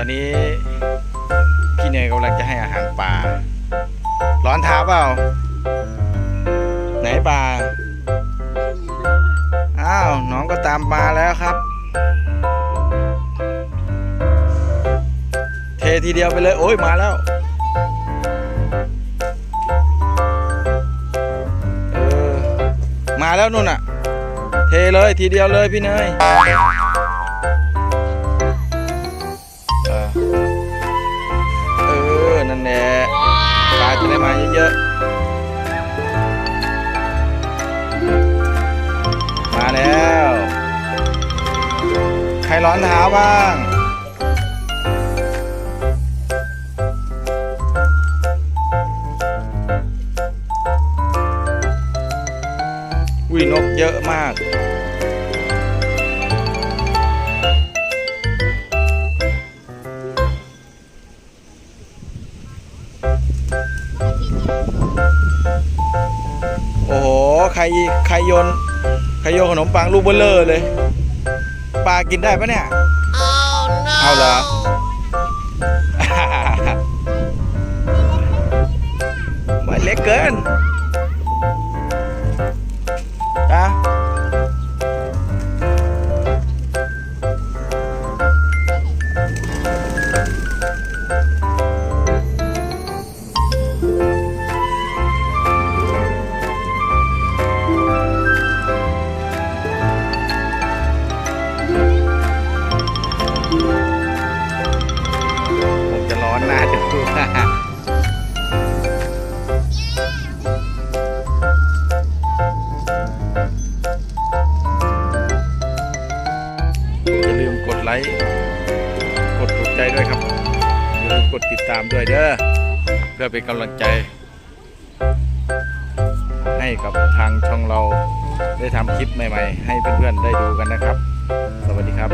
ตอนนี้พี่เนยกำลังจะให้อาหารปลา ร้อนเท้าเปล่า ไหนปลา อ้าว น้องก็ตามมาแล้วครับ เททีเดียวไปเลย โอ้ยมาแล้ว เออ มาแล้วนู่นน่ะเทเลยทีเดียวเลยพี่เนย ร้อนเท้าบ้างอุ้ยนกเยอะมากโอ้โห ใคร ใครโยน ใครโยนขนมปังลูกเบลเลอร์เลย ปลากินได้ปะเนี่ยเอาเหรอมันเล็กเกิน ไลค์ กดถูกใจด้วยครับอย่าลืมกดติดตามด้วยเด้อ เพื่อเป็นกำลังใจ ให้กับทางช่องเราได้ทำคลิปใหม่ ๆ ให้เพื่อนๆได้ดูกันนะครับ สวัสดีครับ